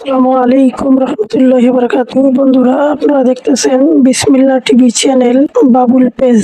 আসসালামু আলাইকুম রহমতুল্লাহি বারাকাতু বন্ধুরা, আপনারা দেখতেছেন বিসমিল্লাহ টিভি চ্যানেল বাবুল পেজ।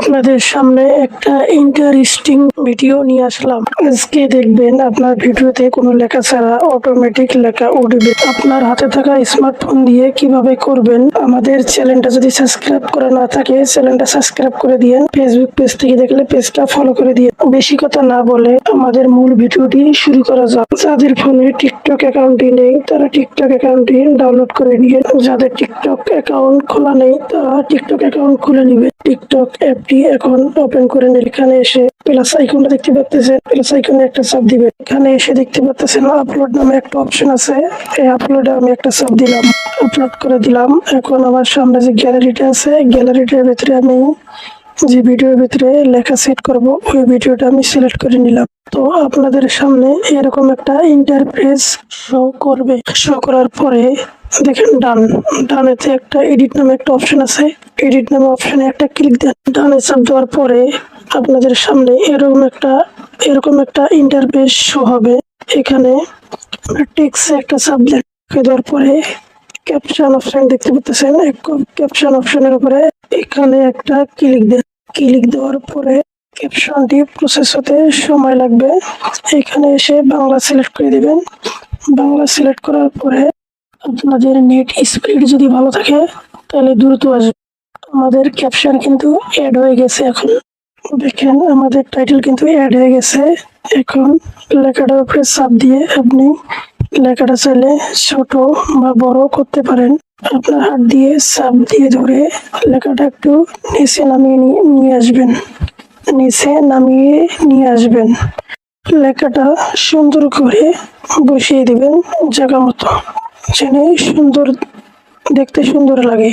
আপনাদের সামনে একটা ইন্টারেস্টিং ভিডিও নিয়ে আসলাম। আজকে দেখবেন আপনার ভিডিওতে কোনো লেখা ছাড়া অটোমেটিক লেখা উঠবে। আপনার হাতে থাকা স্মার্টফোন দিয়ে কীভাবে করবেন? আমাদের চ্যানেলটা যদি সাবস্ক্রাইব করা না থাকে চ্যানেলটা সাবস্ক্রাইব করে দিয়ে ফেসবুক পেজ থেকে দেখলে পেজটা ফলো করে দিয়ে বেশি কথা না বলে আমাদের মূল ভিডিওটি শুরু করা যাক। যাদের ফোনে টিকটক অ্যাকাউন্টটি নেই তারা টিকটক অ্যাকাউন্টটি ডাউনলোড করে নিয়ে যাদের টিকটক অ্যাকাউন্ট খোলা নেই, তারা টিকটক অ্যাকাউন্ট খুলে নিবে। টিকটক অ্যাপটি এখন ওপেন করে এখানে এসে প্লাস আইকনটা দেখতে পাচ্ছেন প্লাস আইকনে একটা চাপ দিবে। এখানে এসে দেখতে পাচ্ছেন আপলোড নামে একটা অপশন আছে। এই আপলোডে আমি একটা চাপ দিলাম আপলোড করে দিলাম। এখন আমার সামনে যে গ্যালারিটা আছে গ্যালারিটার ভিতরে আমি যে ভিডিওর ভিতরে লেখা সেট করব, ওই ভিডিওটা আমি সিলেক্ট করে নিলাম। তো আপনাদের সামনে এরকম একটা ইন্টারফেস শো করবে। শো করার পরে দেখেন ডান। ডানেতে একটা এডিট নামে একটা অপশন আছে। এডিট নামে অপশনে একটা ক্লিক দেন। ডানে চাপ দেওয়ার পরে আপনাদের সামনে এরকম একটা এরকম একটা ইন্টারফেস শো হবে। এখানে টেক্সে একটা সাবজেক্ট দেওয়ার পরে ক্যাপশন অপশন দেখতে পাচ্ছেন। ক্যাপশন অপশনের উপরে এখানে একটা ক্লিক দেন। ক্লিক দেওয়ার পরে ক্যাপশনটি প্রসেস হতে সময় লাগবে। এখানে এসে বাংলা সিলেক্ট করে দিবেন। বাংলা সিলেক্ট করার পরে আপনাদের নেট স্পিড যদি ভালো থাকে, তাহলে দ্রুত আসবে। আমাদের ক্যাপশন কিন্তু অ্যাড হয়ে গেছে এখন। দেখেন, আমাদের টাইটেল কিন্তু অ্যাড হয়ে গেছে। এখন লেখাটার উপরে চাপ দিয়ে আপনি লেখাটা চাইলে ছোট বা বড় করতে পারেন। আপনার হাত দিয়ে চাপ দিয়ে ধরে লেখাটা একটু নিচে নামিয়ে নিয়ে- আসবেন। নিচে নামিয়ে নিয়ে আসবেন। লেখাটা সুন্দর করে বসিয়ে দিবেন জায়গা মতো, যেন সুন্দর, দেখতে সুন্দর লাগে।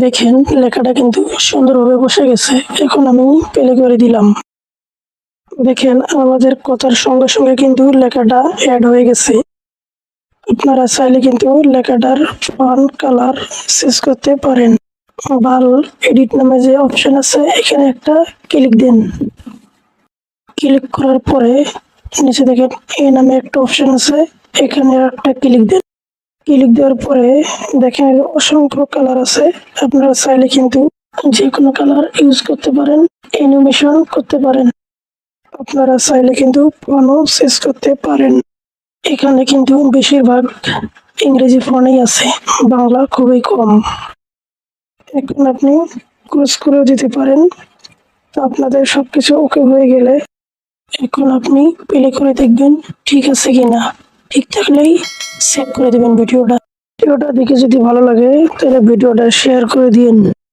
দেখেন, লেখাটা কিন্তু সুন্দরভাবে বসে গেছে। এখন আমি প্লে করে দিলাম। দেখেন, আমাদের কথার সঙ্গে সঙ্গে কিন্তু লেখাটা অ্যাড হয়ে গেছে। আপনারা চাইলে কিন্তু লেখাটার ফন্ট কালার চেঞ্জ করতে পারেন। বাল এডিট নামে যে অপশন আছে, এখানে একটা ক্লিক দেন। ক্লিক করার পরে নিচে দেখেন, এ নামে একটা অপশন আছে, এখানে একটা ক্লিক দেন। ক্লিক দেওয়ার পরে দেখেন, অসংখ্য কালার আছে। আপনারা চাইলে কিন্তু যে কোনো কালার ইউজ করতে পারেন অ্যানিমেশন করতে পারেন। আপনারা চাইলে কিন্তু ফোনও চেঞ্জ করতে পারেন। এখানে কিন্তু বেশিরভাগ ইংরেজি ফোনেই আছে, বাংলা খুবই কম। এখন আপনি ক্রস করেও দিতে পারেন। আপনাদের সবকিছু ওকে হয়ে গেলে এখন আপনি প্লে করে দেখবেন ঠিক আছে কিনা। ঠিক থাকলেই সেভ করে দেবেন ভিডিওটা। ভিডিওটা দেখে যদি ভালো লাগে, তাহলে ভিডিওটা শেয়ার করে দিন